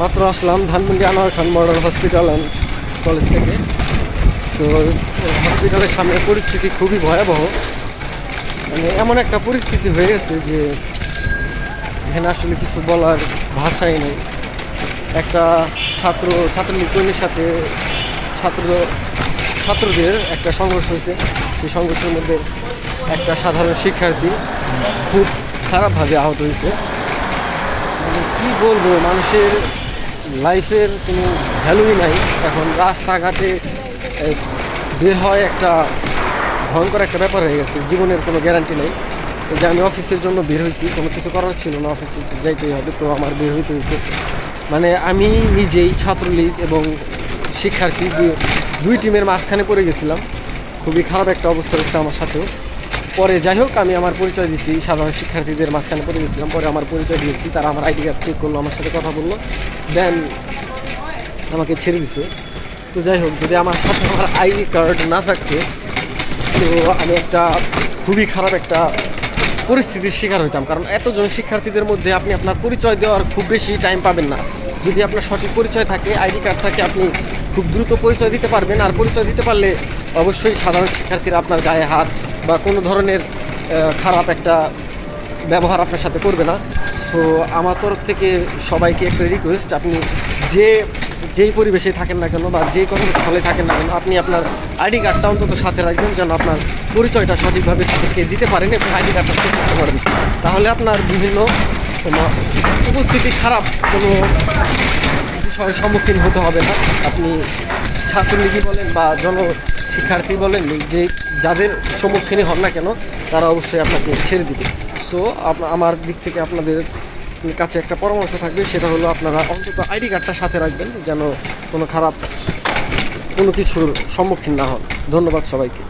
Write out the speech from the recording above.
মাত্র আসলাম Dhanmondi Anwar Khan model hospital and college থেকে। তো হসপিটালের সামনে পরিস্থিতি খুবই ভয়াবহ। মানে এমন একটা পরিস্থিতি হয়ে গেছে যে এখানে আসলে কিছু বলার ভাষাই নেই। একটা ছাত্র, ছাত্রলীগ সাথে ছাত্র, ছাত্রদের একটা সংঘর্ষ হয়েছে। সেই সংঘর্ষের মধ্যে একটা সাধারণ শিক্ষার্থী খুব খারাপভাবে আহত হয়েছে। মানে কি বলব, মানুষের লাইফের কোনো ভ্যালুই নাই। এখন রাস্তাঘাটে বের হয় একটা ভয়ঙ্কর একটা ব্যাপার হয়ে গেছে। জীবনের কোনো গ্যারান্টি নেই। যে আমি অফিসের জন্য বের হয়েছি, কোনো কিছু করার ছিল না, অফিসে যাইতেই হবে, তো আমার বের হইতে হয়েছে। মানে আমি নিজেই ছাত্রলীগ এবং শিক্ষার্থী দুই- টিমের মাঝখানে পড়ে গেছিলাম। খুবই খারাপ একটা অবস্থা হচ্ছে আমার সাথেও। পরে যাই হোক, আমি আমার পরিচয় দিয়েছি সাধারণ শিক্ষার্থীদের মাঝখানে পড়ে গেছিলাম, পরে আমার পরিচয় দিয়েছি, তারা আমার আইডি কার্ড চেক করল, আমার সাথে কথা বলল দেন আমাকে ছেড়ে দিছে। তো যাই হোক, যদি আমার সাথে আমার আইডি কার্ড না থাকতো, তো আমি একটা খুবই খারাপ একটা পরিস্থিতির শিকার হইতাম। কারণ এতজন শিক্ষার্থীদের মধ্যে আপনি আপনার পরিচয় দেওয়ার খুব বেশি টাইম পাবেন না। যদি আপনার সঠিক পরিচয় থাকে, আইডি কার্ড থাকে, আপনি খুব দ্রুত পরিচয় দিতে পারবেন। আর পরিচয় দিতে পারলে অবশ্যই সাধারণ শিক্ষার্থীরা আপনার গায়ে হাত বা কোনো ধরনের খারাপ একটা ব্যবহার আপনার সাথে করবে না। সো আমার তরফ থেকে সবাইকে একটা রিকোয়েস্ট আপনি যে, যেই পরিবেশে থাকেন না কেন বা যে কোনো স্থলে থাকেন না কেন, আপনি আপনার আইডি কার্ডটা অন্তত সাথে রাখবেন যেন আপনার পরিচয়টা সঠিকভাবে তাদেরকে দিতে পারেন এবং আইডি কার্ডটা চেক করতে পারেন। তাহলে আপনার বিভিন্ন উপস্থিতি খারাপ কোনো বিষয়ের সম্মুখীন হতে হবে না। আপনি ছাত্রলীগই বলেন বা জন শিক্ষার্থী বলেন যে যাদের সম্মুখীনই হন না কেন, তারা অবশ্যই আপনাকে ছেড়ে দিবে। সো আমার দিক থেকে আপনাদের কাছে একটা পরামর্শ থাকবে, সেটা হলো আপনারা অন্তত আইডি কার্ডটা সাথে রাখবেন, যেন কোনো খারাপ কোনো কিছুর সম্মুখীন না হন। ধন্যবাদ সবাইকে।